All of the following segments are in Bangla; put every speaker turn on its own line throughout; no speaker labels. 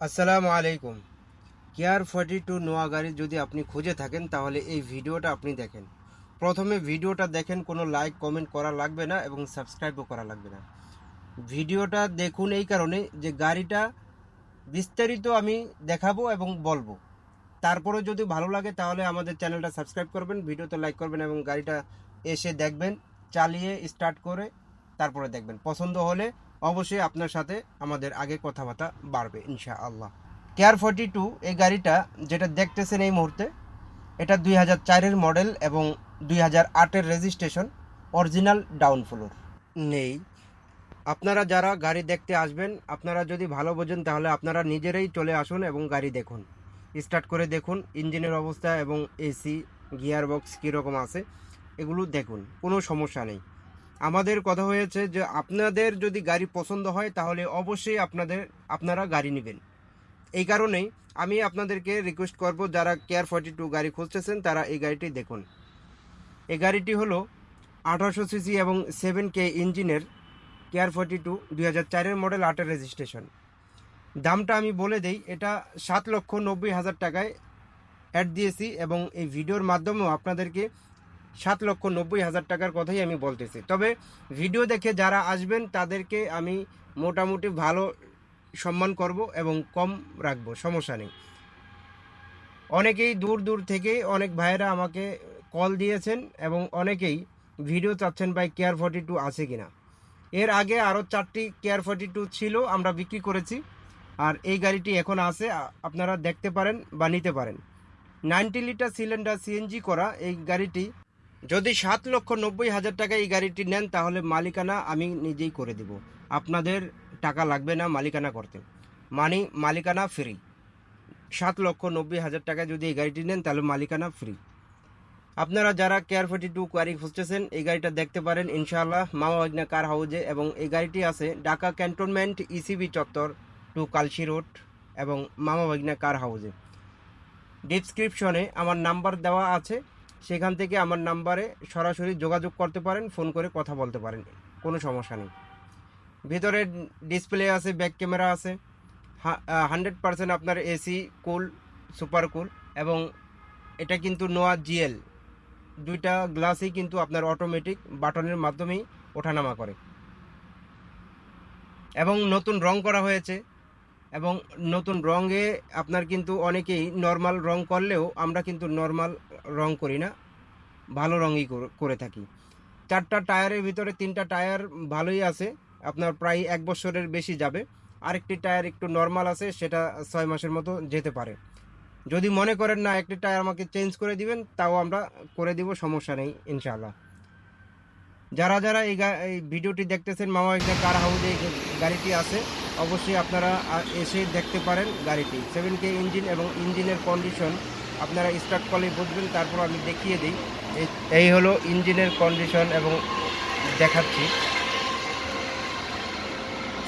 আসসালামু আলাইকুম। কেয়ার ফর্টি টু নোয়া গাড়ি যদি আপনি খুঁজে থাকেন, তাহলে এই ভিডিওটা আপনি দেখেন। প্রথমে ভিডিওটা দেখেন, কোনো লাইক, কমেন্ট করা লাগবে না এবং সাবস্ক্রাইবও করা লাগবে না। ভিডিওটা দেখুন এই কারণে যে গাড়িটা বিস্তারিত আমি দেখাবো এবং বলব। তারপরে যদি ভালো লাগে, তাহলে আমাদের চ্যানেলটা সাবস্ক্রাইব করবেন, ভিডিওতে লাইক করবেন এবং গাড়িটা এসে দেখবেন, চালিয়ে স্টার্ট করে তারপরে দেখবেন। পছন্দ হলে অবশ্যই আপনার সাথে আমাদের আগে কথাবার্তা বাড়বে ইনশা আল্লাহ কেয়ার ফর্টি টু এই গাড়িটা যেটা দেখতেছেন এই মুহূর্তে, এটা দুই হাজার চারের মডেল এবং দুই হাজার আটের রেজিস্ট্রেশন অরিজিনাল ডাউন ফ্লোর নেই। আপনারা যারা গাড়ি দেখতে আসবেন, আপনারা যদি ভালো বোঝেন, তাহলে আপনারা নিজেরাই চলে আসুন এবং গাড়ি দেখুন। স্টার্ট করে দেখুন, ইঞ্জিনের অবস্থা এবং এসি গিয়ার বক্স কীরকম আছে, এগুলো দেখুন, কোনো সমস্যা নেই। আমাদের কথা হয়েছে যে আপনাদের যদি গাড়ি পছন্দ হয়, তাহলে অবশ্যই আপনাদের, আপনারা গাড়ি নেবেন। এই কারণেই আমি আপনাদেরকে রিকোয়েস্ট করব, যারা কেয়ার ফর্টি টু গাড়ি খুঁজতেছেন তারা এই গাড়িটি দেখুন। এই গাড়িটি হলো আঠারোশো সিসি এবং সেভেন কে ইঞ্জিনের কেয়ার ফর্টি টু দুই হাজার চারের মডেল আটের রেজিস্ট্রেশন দামটা আমি বলে দেই, এটা সাত লক্ষ নব্বই হাজার টাকায় অ্যাড দিয়েছি এবং এই ভিডিওর মাধ্যমেও আপনাদেরকে সাত লক্ষ নব্বই হাজার টাকার কথাই আমি বলতেছি। তবে ভিডিও দেখে যারা আসবেন, তাদেরকে আমি মোটামুটি ভালো সম্মান করব এবং কম রাখব, সমস্যা নেই। অনেকেই দূর দূর থেকে অনেক ভাইয়েরা আমাকে কল দিয়েছেন এবং অনেকেই ভিডিও চাচ্ছেন ভাই কেয়ার ফর্টি টু আছে কিনা। এর আগে আরও চারটি কেয়ার ফর্টি টু ছিল, আমরা বিক্রি করেছি। আর এই গাড়িটি এখন আছে আপনারা দেখতে পারেন বা নিতে পারেন। নাইনটি লিটার সিলিন্ডার সিএনজি করা এই গাড়িটি যদি সাত লক্ষ নব্বই হাজার টাকা এই গাড়িটি নেন, তাহলে মালিকানা আমি নিজেই করে দেব। আপনাদের টাকা লাগবে না মালিকানা করতে। মানে মালিকানা ফ্রি সাত লক্ষ নব্বই হাজার টাকা যদি এই গাড়িটি নেন, তাহলে মালিকানা ফ্রি আপনারা যারা কেয়ার ফর্টি টু গাড়ি খুঁজতেছেন, এই গাড়িটা দেখতে পারেন, ইনশাআল্লাহ মামা ভাগনা কার হাউজে এবং এই গাড়িটি আছে ঢাকা ক্যান্টনমেন্ট ইসিবি চত্বর টু কালশি রোড এবং মামা বাজনা কার হাউজে ডিসক্রিপশনে আমার নাম্বার দেওয়া আছে। সেখান থেকে আমার নাম্বারে সরাসরি যোগাযোগ করতে পারেন, ফোন করে কথা বলতে পারেন, কোনো সমস্যা নেই। ভিতরে ডিসপ্লে আছে, ব্যাক ক্যামেরা আছে হান্ড্রেড পার্সেন্ট আপনার এসি কুল, সুপার কুল, এবং এটা কিন্তু নোয়া জিএল। দুইটা গ্লাসই কিন্তু আপনার অটোমেটিক বাটনের মাধ্যমেই ওঠানামা করে। এবং নতুন রং করা হয়েছে এবং নতুন রঙে আপনার কিন্তু অনেকেই নর্মাল রং করলেও আমরা কিন্তু নর্মাল রং করি না, ভালো রঙই কর- থাকি। চারটা টায়ারের ভিতরে তিনটা টায়ার ভালোই আছে, আপনার প্রায় এক বছরের বেশি যাবে। আরেকটি টায়ার একটু নর্মাল আছে, সেটা ছয় মাসের মতো যেতে পারে। যদি মনে করেন না, একটি টায়ার আমাকে চেঞ্জ করে দিবেন, তাও আমরা করে দিব, সমস্যা নেই, ইনশাআল্লাহ। যারা যারা এই ভিডিওটি দেখতেছেন, মামা একটা কার হাউসে গাড়িটি আছে, অবশ্যই আপনারা এসে দেখতে পারেন গাড়িটি। সেভেন কে ইঞ্জিন এবং ইঞ্জিনের কন্ডিশন আপনারা স্টার্ট করলেই বুঝবেন, তারপর আমি দেখিয়ে দিই। এই- এই হলো ইঞ্জিনের কন্ডিশন এবং দেখাচ্ছি।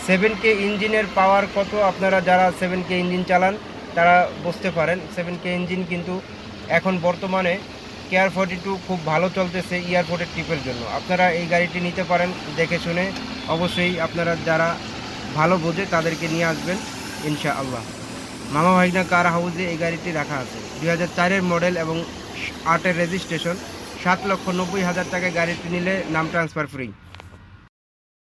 সেভেন কে ইঞ্জিনের পাওয়ার কত? আপনারা যারা সেভেন কে ইঞ্জিন চালান, তারা বুঝতে পারেন। সেভেন কে ইঞ্জিন কিন্তু এখন বর্তমানে কেয়ার ফর্টি টু খুব ভালো চলতেছে এয়ারপোর্টের ট্রিপের জন্য। আপনারা এই গাড়িটি নিতে পারেন দেখে শুনে। অবশ্যই আপনারা যারা ভালো বোঝে তাদেরকে নিয়ে আসবেন ইনশা আল্লাহ মামা ভাইনা কার হাউসে এই গাড়িটি রাখা আছে। দুই হাজার চারের মডেল এবং আটের রেজিস্ট্রেশন সাত লক্ষ নব্বই হাজার টাকায় গাড়িটি নিলে নাম ট্রান্সফার ফ্রি